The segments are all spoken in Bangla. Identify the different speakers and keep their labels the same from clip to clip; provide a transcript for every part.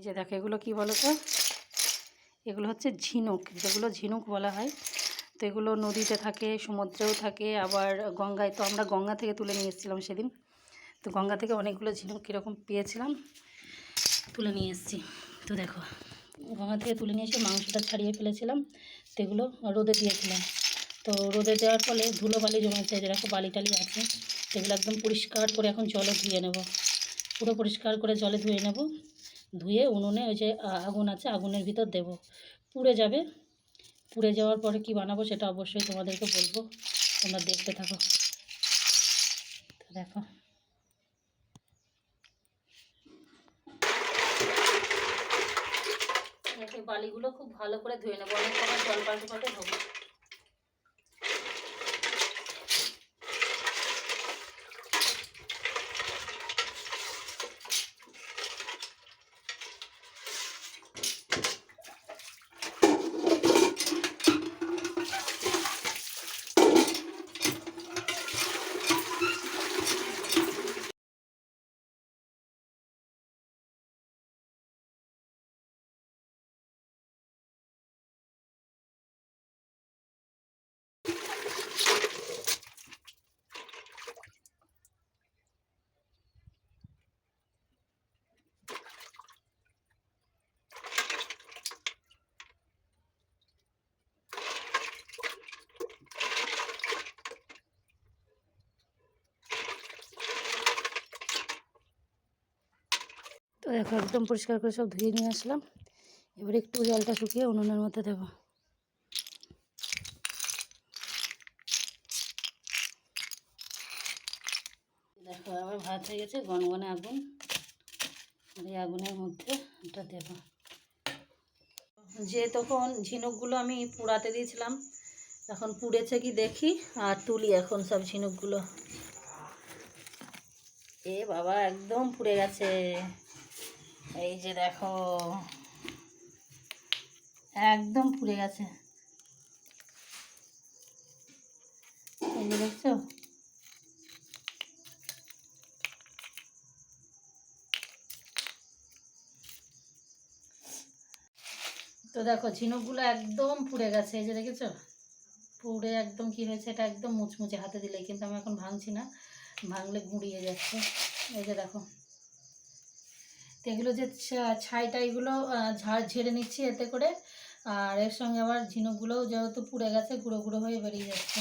Speaker 1: এই যে দেখো, এগুলো কি বলো তো? এগুলো হচ্ছে ঝিনুক, যেগুলো ঝিনুক বলা হয়। তো এগুলো নদীতে থাকে, সমুদ্রেও থাকে, আবার গঙ্গায় তো আমরা গঙ্গা থেকে তুলে নিয়ে এসেছিলাম সেদিন। তো গঙ্গা থেকে অনেকগুলো ঝিনুক কীরকম পেয়েছিলাম, তুলে নিয়ে এসেছি। তো দেখো, গঙ্গা থেকে তুলে নিয়ে এসে মাংসটা ছাড়িয়ে ফেলেছিলাম, তো এগুলো রোদে দিয়েছিলাম। তো রোদে দেওয়ার ফলে ধুলো বালি জমেছে যেরকম বালি টালি আছে। সেগুলো একদম পরিষ্কার করে এখন জলে ধুয়ে নেব। পুরো পরিষ্কার করে জলে ধুয়ে নেব। ধুয়ে উনুনে ওই যে আগুন আছে আগুনের ভিতর দেব। পুড়ে যাবে। পুড়ে যাওয়ার পরে কি বানাবো সেটা অবশ্যই তোমাদেরকে বলব। তোমরা দেখতে থাকো। দেখো, বালিগুলো খুব ভালো করে ধুয়ে নেব। অনেক সময় জল পাল্টে পাল্টে ধোবো। দেখো, একদম পরিষ্কার করে সব ধুয়ে নিয়ে আসলাম। এবার একটু জলটা শুকিয়ে উনুনের মধ্যে দেবো। দেখো, আবার ভাত হয়ে গেছে, গনগনে আগুন। এই আগুনের মধ্যে এটা দেব। যে তখন ঝিনুকগুলো আমি পুড়াতে দিয়েছিলাম, এখন পুড়েছে কি দেখি, আর তুলি এখন সব ঝিনুকগুলো। এ বাবা, একদম পুড়ে গেছে। এই যে দেখো। একদম পুড়ে গেছে। এই যে দেখছ? তো দেখো, ঝিনুকগুলো একদম পুড়ে গেছে, এই যে দেখেছ? পুড়ে একদম কি হয়েছে, এটা একদম মুচমুচে হাতে দিলে কিন্তু আমি এখন ভাঙছি না, ভাঙলে গুঁড়িয়ে যাচ্ছে। এই যে দেখো। তো এগুলো যে ছাইটা এগুলো ঝাড় ঝেড়ে নিচ্ছি এতে করে। আর এর সঙ্গে আবার ঝিনুকগুলোও যেহেতু পুড়ে গেছে, গুঁড়ো গুঁড়ো হয়ে বেরিয়ে যাচ্ছে।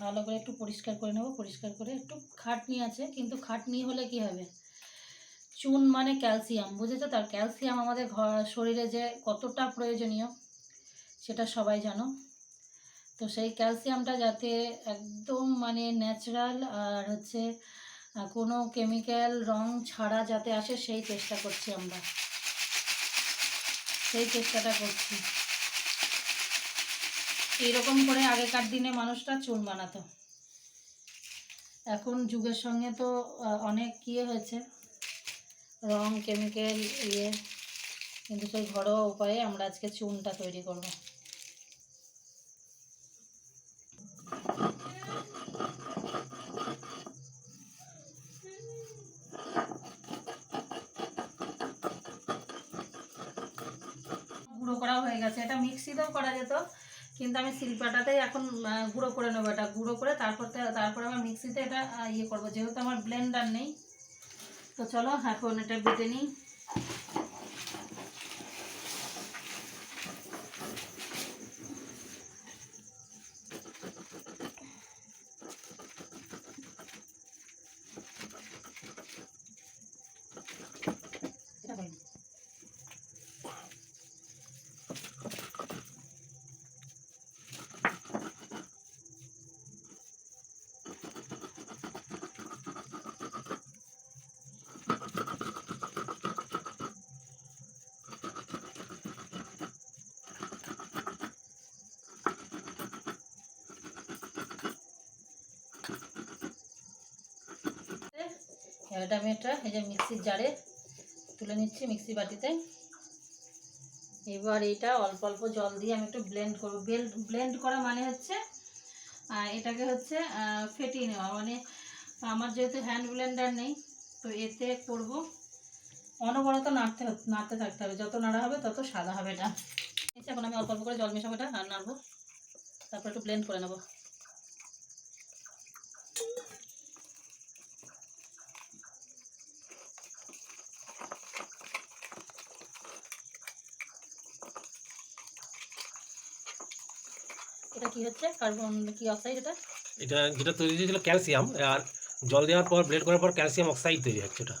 Speaker 1: ভালো করে একটু পরিষ্কার করে নেব, পরিষ্কার করে একটু খাটনি আছে, কিন্তু খাটনি হলে কি হবে? চুন মানে ক্যালসিয়াম, বুঝেছ? তার ক্যালসিয়াম আমাদের ঘর শরীরে যে কতটা প্রয়োজনীয়, সেটা সবাই জানো। তো সেই ক্যালসিয়ামটা যাতে একদম মানে ন্যাচারাল আর হচ্ছে কোনো কেমিক্যাল রং ছাড়া যাতে আসে, সেই চেষ্টা করছি আমরা। সেই চেষ্টাটা করছি। এইরকম করে আগেকার দিনে মানুষটা চুন বানাতো। এখন যুগের সঙ্গে তো অনেক ইয়ে হয়েছে। রং কেমিক্যাল ইয়ে। কিন্তু সেই ঘরোয়া উপায়ে আমরা আজকে চুনটা তৈরি করব। করা হয়ে গেছে। এটা মিক্সিতেও করা যেত, কিন্তু আমি শিল্পাটাতেই এখন গুঁড়ো করে নেব এটা। গুঁড়ো করে তারপর তারপর আমার মিক্সিতে এটা ইয়ে করব। যেহেতু আমার ব্লেন্ডার নেই, তো চলো এখন এটা বেটে নিই এটা হয়নি। এবার আমি এটা এই যে মিক্সির জারে তুলে নিচ্ছি মিক্সি বাটিতে। এবার এটা অল্প অল্প জল দিয়ে আমি একটু ব্লেন্ড করব। ব্লেন্ড করা মানে হচ্ছে এটাকে হচ্ছে ফেটিয়ে নেওয়া। মানে আমার যেহেতু হ্যান্ড ব্লেন্ডার নেই, তো এতে করব অনবরত নাড়তে নাড়তে থাকতে হবে। যত নাড়া হবে তত সাদা হবে এটা। এখন আমি অল্প অল্প করে জল মেশাবো এটা আর নাড়বো। তারপর একটু ব্লেন্ড করে নেব। কি হচ্ছে? কার্বন কি অক্সাইড এটা?
Speaker 2: এটা যেটা তৈরি হয়েছিল ক্যালসিয়াম আর জল দেওয়ার পর ব্লেড করার পর ক্যালসিয়াম অক্সাইড তৈরি হচ্ছে
Speaker 1: এটা।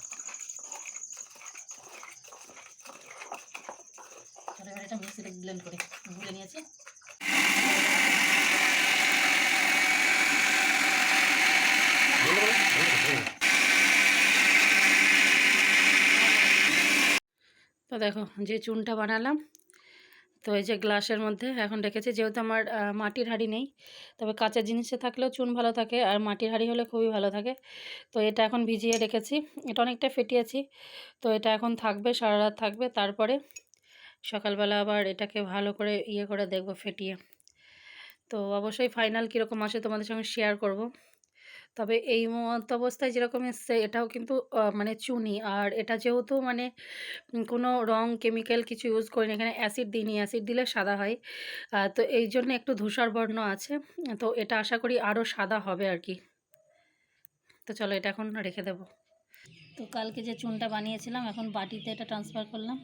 Speaker 1: মিক্সিতে ব্লেন্ড করি। গুলে নিয়েছি। তো দেখো যে চুনটা বানালাম তো এই যে গ্লাসের মধ্যে এখন রেখেছি, যেহেতু আমার মাটির হাঁড়ি নেই, তবে কাঁচা জিনিসে থাকলেও চুন ভালো থাকে আর মাটির হাঁড়ি হলে খুবই ভালো থাকে। তো এটা এখন ভিজিয়ে রেখেছি, এটা অনেকটা ফেটিয়েছি, তো এটা এখন থাকবে, সারা রাত থাকবে, তারপরে সকালবেলা আবার এটাকে ভালো করে ইয়ে করে দেখব ফেটিয়ে। তো অবশ্যই ফাইনাল কীরকম আসে তোমাদের সঙ্গে শেয়ার করব। তবে এই মত অবস্থায় যেরকম এসছে, এটাও কিন্তু মানে চুনি। আর এটা যেহেতু মানে কোনো রং, কেমিক্যাল কিছু ইউজ করি করিনি, এখানে অ্যাসিড দিইনি। অ্যাসিড দিলে সাদা হয়। তো এই জন্য একটু ধূসর বর্ণ আছে। তো এটা আশা করি আরও সাদা হবে আর কি। তো চলো এটা এখন রেখে দেব। তো কালকে যে চুনটা বানিয়েছিলাম, এখন বাটিতে এটা ট্রান্সফার করলাম।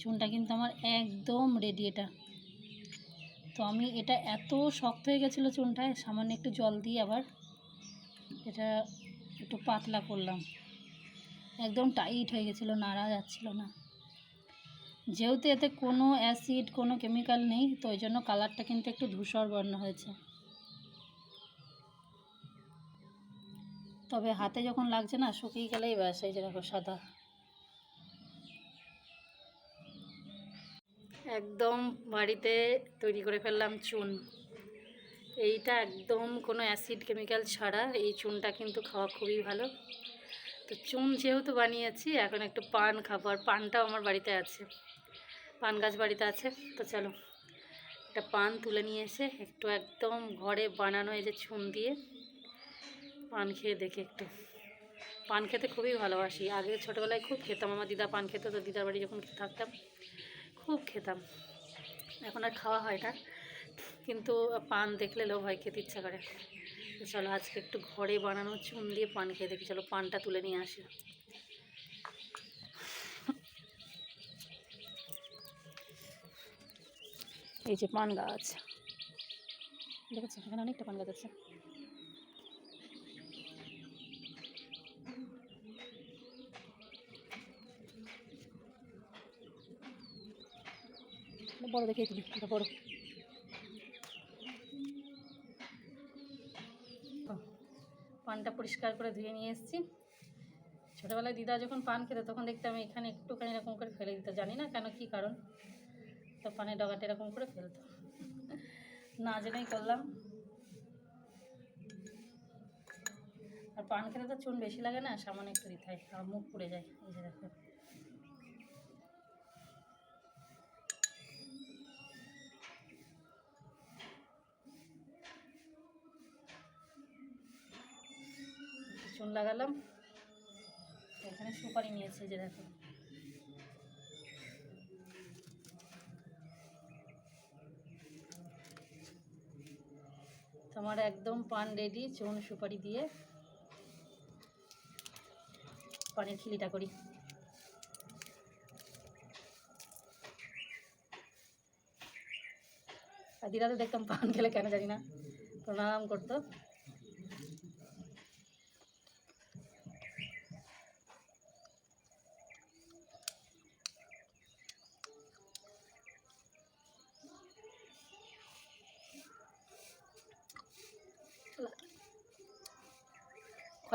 Speaker 1: চুনটা কিন্তু আমার একদম রেডি এটা। তো আমি, এটা এত শক্ত হয়ে গেছিল চুনটায়, সামান্য একটু জল দিয়ে আবার। এটা একটু পাতলা করলাম। একদম টাইট হয়ে গেছিল, নাড়া যাচ্ছিল না। যেহেতু এতে কোনো অ্যাসিড, কোনো কেমিক্যাল নেই, তো ওই জন্য কালারটা কিন্তু একটু ধূসর বর্ণ হয়েছে। তবে হাতে যখন লাগছে না, শুকিয়ে গেলেই ব্যাস, এই যে দেখো সাদা। একদম বাড়িতে তৈরি করে ফেললাম চুন। এইটা একদম কোনো অ্যাসিড কেমিক্যাল ছাড়া, এই চুনটা কিন্তু খাওয়া খুবই ভালো। তো চুন যেহেতু বানিয়েছি, এখন একটু পান খাব, আর পানটাও আমার বাড়িতে আছে। পান গাছ বাড়িতে আছে, তো চলো। একটা পান তুলে নিয়ে এসে একটু একদম ঘরে বানানো এই যে চুন দিয়ে, পান খেয়ে দেখে একটু। পান খেতে খুবই ভালোবাসি। আগে ছোটোবেলায় খুব খেতাম, আমার দিদা পান খেতে, তো দিদার বাড়ি যখন থাকতাম, খুব খেতাম। এখন আর খাওয়া হয় না। কিন্তু পান দেখলে লোভ হয়, খেতে ইচ্ছা করে। চলো আজকে একটু ঘরে বানানো চুন দিয়ে পান খেয়ে দেখি, চলো পানটা তুলে নিয়ে আসি। এই যে পান গাছ। দেখেছ? এখানে অনেকটা পান গাছ আছে। বড় দেখে তুলি বড়। পানটা পরিষ্কার করে ধুয়ে নিয়ে এসেছি। ছোটোবেলায় দিদা যখন পান খেতে, তখন দেখতাম এখানে একটুখানি এরকম করে ফেলে দিত। জানি না কেন, কি কারণ? তো পানের ডগাটা এরকম করে ফেলতো। না জেনেই করলাম। আর পান খেতে তো চুন বেশি লাগে না, সামান্য একটু দিতে হয়, আর মুখ পুড়ে যায়, এই যে দেখো। চুন লাগালাম। এখানে সুপারি নিয়েছে যে দেখো। তোমার একদম পান রেডি, চুন সুপারি দিয়ে। পানের খিলিটা করি। আর দিদা তো দেখতাম পান খেলে কেন জানি না। প্রণাম করতো।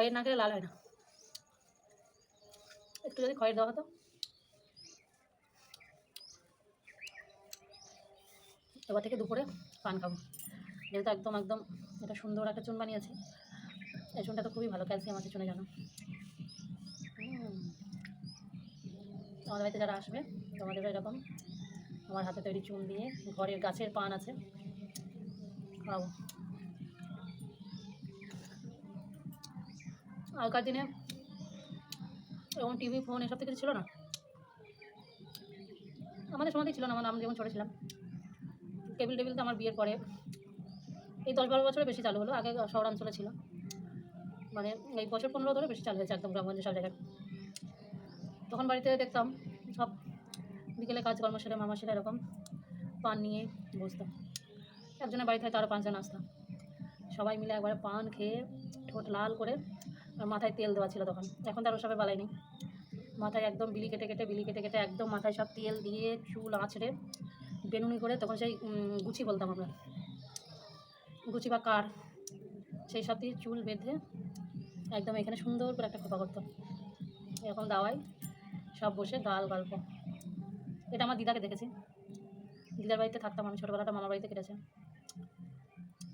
Speaker 1: খয়ের না খেলে লাল হয় না। একটু যদি খয়ের দেওয়া হতো। এবার থেকে দুপুরে পান খাব। যেহেতু একদম একদম এটা সুন্দর একটা চুন বানিয়েছে। এই চুনটা তো খুবই ভালো, ক্যালসিয়াম আছে চুনে জানো। আমাদের বাড়িতে যারা আসবে, তোমাদের এরকম। আমার হাতে তৈরি চুন দিয়ে ঘরের গাছের পান আছে। খাওয়াবো আগেকার দিনে এমন টিভি ফোন এসব থেকে ছিল না। আমাদের সময়তেই ছিল না, আমার আমি যখন ছোটো ছিলাম। কেবিল টেবিল তো আমার বিয়ের পরে এই দশ বারো বছরে বেশি চালু হলো, আগে শহরাঞ্চলে ছিল। মানে এই বছর পনেরো ধরে বেশি চালু হয়েছে একদম গ্রামগঞ্জে সব জায়গায়। তখন বাড়িতে দেখতাম সব বিকেলে কাজকর্ম সেরে মামা সেরে এরকম পান নিয়ে বসতাম। একজনের বাড়ি থেকে তারও পাঁচজন আসতাম। সবাই মিলে একবারে পান খেয়ে ঠোঁট লাল করে মাথায় তেল দেওয়া ছিল তখন। এখন তার ওসবে বালাই নেই। মাথায় একদম বিলি কেটে কেটে, বিলি কেটে কেটে একদম মাথায় সব তেল দিয়ে চুল আঁচড়ে বেনুনি করে তখন সেই গুচি বলতাম আমরা। গুচি বা কার, সেই সব দিয়ে চুল বেঁধে একদম এখানে সুন্দর করে একটা খোপা করতো এরকম দাওয়াই সব বসে গাল গল্প। এটা আমার দিদাকে দেখেছি। দিদার বাড়িতে থাকতাম আমি। ছোটোবেলাটা মামার বাড়িতে কেটেছে।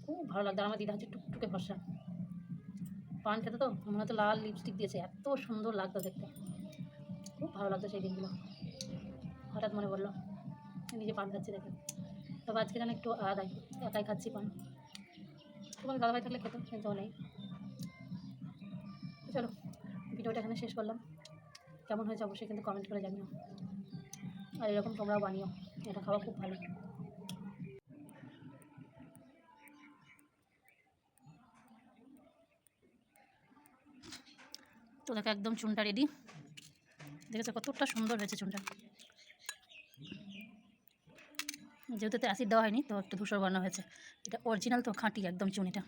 Speaker 1: খুব ভালো লাগতো। আমার দিদা হচ্ছে টুকটুকে ফর্সা পান খেতে তো মনে হতো লাল লিপস্টিক দিয়েছে। এত সুন্দর লাগতো দেখতে। খুব ভালো লাগতো সেই দিনগুলো। হঠাৎ মনে পড়ল নিজে পান খাচ্ছি দেখে। তবে আজকে যেন একটু আলাদাই, একাই খাচ্ছি পান। তোমার দাদাভাই থাকলে খেতো কিন্তু নেই। চলো, ভিডিওটা এখানে শেষ করলাম। কেমন হয়েছে অবশ্যই কিন্তু কমেন্ট করে জানিও। আর এরকম তোমরাও বানিও, এটা খাওয়া খুব ভালো। তো দেখো একদম চুনটা রেডি দেখেছ কতটা সুন্দর হয়েছে চুনটা। যেহেতু তো অ্যাসিড দেওয়া হয়নি তো একটু ধূসর বানানো হয়েছে। এটা অরিজিনাল তো খাঁটি একদম চুন এটা।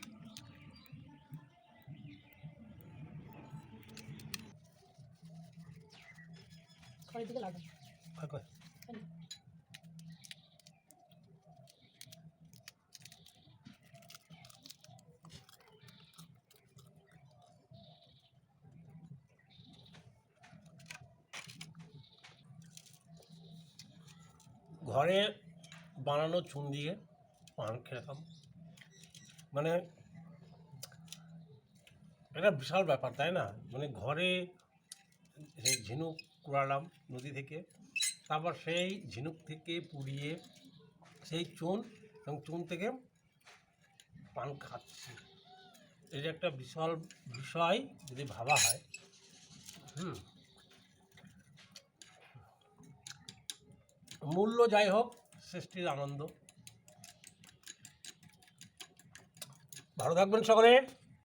Speaker 1: ঘরের দিকে
Speaker 2: ঘরে বানানো চুন দিয়ে পান খেতাম। মানে এটা বিশাল ব্যাপার, তাই না? মানে ঘরে সেই ঝিনুক কুড়ালাম নদী থেকে, তারপর সেই ঝিনুক থেকে পুড়িয়ে সেই চুন এবং চুন থেকে পান খাচ্ছি। এটা একটা বিশাল বিষয় যদি ভাবা হয়, হুম। মূল্য যাই হোক সৃষ্টির আনন্দ। ভালো থাকবেন সকলে।